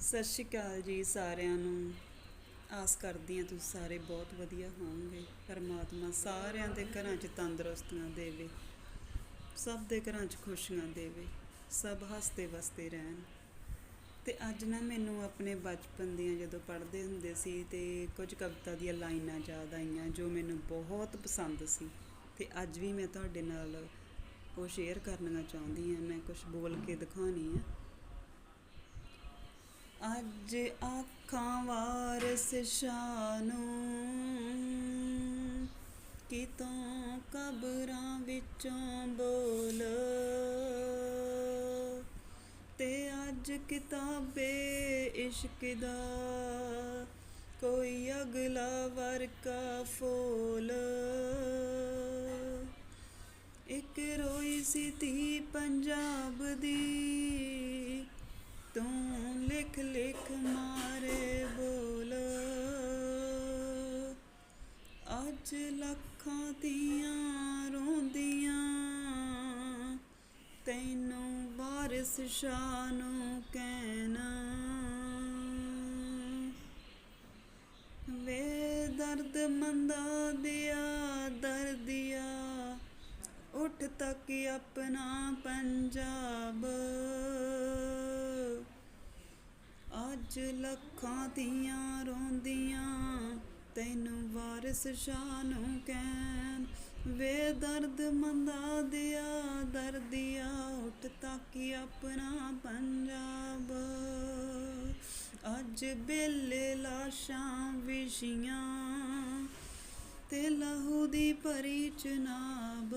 ਸਤਿ ਸ਼੍ਰੀ ਅਕਾਲ ਜੀ ਸਾਰਿਆਂ ਨੂੰ। ਆਸ ਕਰਦੀ ਹਾਂ ਤੁਸੀਂ ਸਾਰੇ ਬਹੁਤ ਵਧੀਆ ਹੋਵੋਗੇ। ਪਰਮਾਤਮਾ ਸਾਰਿਆਂ ਦੇ ਘਰਾਂ 'ਚ ਤੰਦਰੁਸਤੀਆਂ ਦੇਵੇ। ਸਭ ਦੇ ਘਰਾਂ 'ਚ ਖੁਸ਼ੀਆਂ ਦੇਵੇ। ਸਭ ਹੱਸਦੇ ਵਸਦੇ ਰਹਿਣ। ਤੇ ਅੱਜ ਨਾ ਮੈਨੂੰ ਆਪਣੇ ਬਚਪਨ ਦੀਆਂ ਜਦੋਂ ਪੜ੍ਹਦੇ ਹੁੰਦੇ ਸੀ ਤੇ ਕੁਝ ਕਵਿਤਾ ਦੀਆਂ ਲਾਈਨਾਂ ਯਾਦ ਆਈਆਂ ਜੋ ਮੈਨੂੰ ਬਹੁਤ ਪਸੰਦ ਸੀ। ਤੇ ਅੱਜ ਵੀ ਮੈਂ ਤੁਹਾਡੇ ਨਾਲ ਉਹ ਸ਼ੇਅਰ ਕਰਨਾ ਚਾਹੁੰਦੀ ਹਾਂ। ਮੈਂ ਕੁਝ ਬੋਲ ਕੇ ਦਿਖਾਉਣੀ ਆ। ਅੱਜ ਆਖਾਂ ਵਾਰਸ ਸ਼ਾਨੂ। ਕਿਤੋਂ ਕਬਰਾਂ ਵਿੱਚੋਂ ਬੋਲ। ਤੇ ਅੱਜ ਕਿਤਾਬੇ ਇਸ਼ਕ ਦਾ। ਕੋਈ ਅਗਲਾ ਵਰਕਾ ਫੋਲ। ਇੱਕ ਰੋਈ ਸੀ ਤੀ ਪੰਜਾਬ ਦੀ। ਤੂੰ ਲਿਖ ਲਿਖ ਮਾਰੇ ਬੋਲ। ਅੱਜ ਲੱਖਾਂ ਦੀਆਂ ਰੋਂਦੀਆਂ, ਤੈਨੂੰ ਵਾਰਿਸ ਸ਼ਾਹ ਨੂੰ ਕਹਿਣਾ। ਵੇ ਦਰਦ ਮੰਦਾ ਦਿਆ, ਦਰਦਿਆ, ਉੱਠ ਤੱਕ ਆਪਣਾ ਪੰਜਾਬ। ਅੱਜ ਲੱਖਾਂ ਦੀਆਂ ਰੋਂਦੀਆਂ, ਤੈਨੂੰ ਵਾਰਿਸ ਸ਼ਾਹ ਨੂੰ ਕਹਿਣ, ਵੇ ਦਰਦ ਮੰਦਾ ਦਿਆ, ਦਰਦਿਆ ਉੱਠ ਤਾਕੀ ਆਪਣਾ ਪੰਜਾਬ। ਅੱਜ ਬੇਲੇ ਲਾਸ਼ਾਂ ਵਿਸ਼ੀਆਂ ਤੇ ਲਹੂ ਦੀ ਭਰੀ ਚਨਾਬ।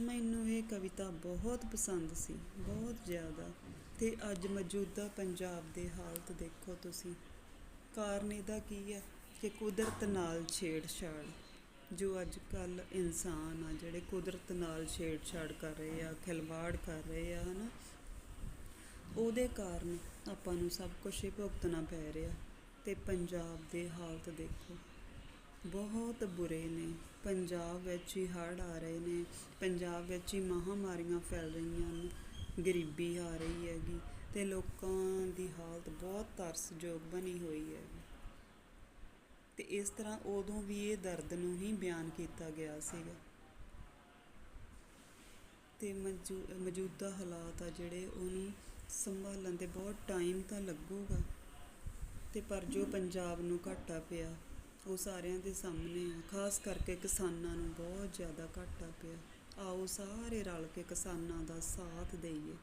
ਮੈਨੂੰ ਇਹ ਕਵਿਤਾ ਬਹੁਤ ਪਸੰਦ ਸੀ, ਬਹੁਤ ਜ਼ਿਆਦਾ। ਤੇ ਅੱਜ ਮੌਜੂਦਾ ਪੰਜਾਬ ਦੇ ਹਾਲਤ ਦੇਖੋ ਤੁਸੀਂ। ਕਾਰਨ ਇਹਦਾ ਕੀ ਹੈ ਕਿ ਕੁਦਰਤ ਨਾਲ ਛੇੜਛਾੜ, ਜੋ ਅੱਜ ਕੱਲ ਇਨਸਾਨ ਆ, ਜਿਹੜੇ ਕੁਦਰਤ ਨਾਲ ਛੇੜਛਾੜ ਕਰ ਰਹੇ ਆ, ਖਿਲਵਾੜ ਕਰ ਰਹੇ ਆ, ਹਨਾ? ਉਹਦੇ ਕਾਰਨ ਆਪਾਂ ਨੂੰ ਸਭ ਕੁਝ ਹੀ ਭੁਗਤਣਾ ਪੈ ਰਿਹਾ। ਤੇ ਪੰਜਾਬ ਦੇ ਹਾਲਤ ਦੇਖੋ। ਬਹੁਤ ਬੁਰੇ ਨੇ। ਪੰਜਾਬ ਵਿੱਚ ਹੀ ਹੜ੍ਹ ਆ ਰਹੇ ਨੇ। ਪੰਜਾਬ ਵਿੱਚ ਹੀ ਮਹਾਂਮਾਰੀਆਂ ਫੈਲ ਰਹੀਆਂ ਨੇ। ਗਰੀਬੀ ਆ ਰਹੀ ਹੈਗੀ ਅਤੇ ਲੋਕਾਂ ਦੀ ਹਾਲਤ ਬਹੁਤ ਤਰਸਯੋਗ ਬਣੀ ਹੋਈ ਹੈ ਅਤੇ ਇਸ ਤਰ੍ਹਾਂ ਉਦੋਂ ਵੀ ਇਹ ਦਰਦ ਨੂੰ ਹੀ ਬਿਆਨ ਕੀਤਾ ਗਿਆ ਸੀਗਾ। ਅਤੇ ਮੌਜੂ, ਮੌਜੂਦਾ ਹਾਲਾਤ ਆ ਜਿਹੜੇ ਉਹਨੂੰ ਸੰਭਾਲਣ 'ਤੇ ਬਹੁਤ ਟਾਈਮ ਤਾਂ ਲੱਗੂਗਾ। ਅਤੇ ਪਰ ਜੋ ਪੰਜਾਬ ਨੂੰ ਘਾਟਾ ਪਿਆ ਉਹ ਸਾਰਿਆਂ ਦੇ ਸਾਹਮਣੇ ਆ। ਖਾਸ ਕਰਕੇ ਕਿਸਾਨਾਂ ਨੂੰ ਬਹੁਤ ਜ਼ਿਆਦਾ ਘਾਟਾ ਪਿਆ। ਆਓ ਸਾਰੇ ਰਲ ਕੇ ਕਿਸਾਨਾਂ ਦਾ ਸਾਥ ਦੇਈਏ।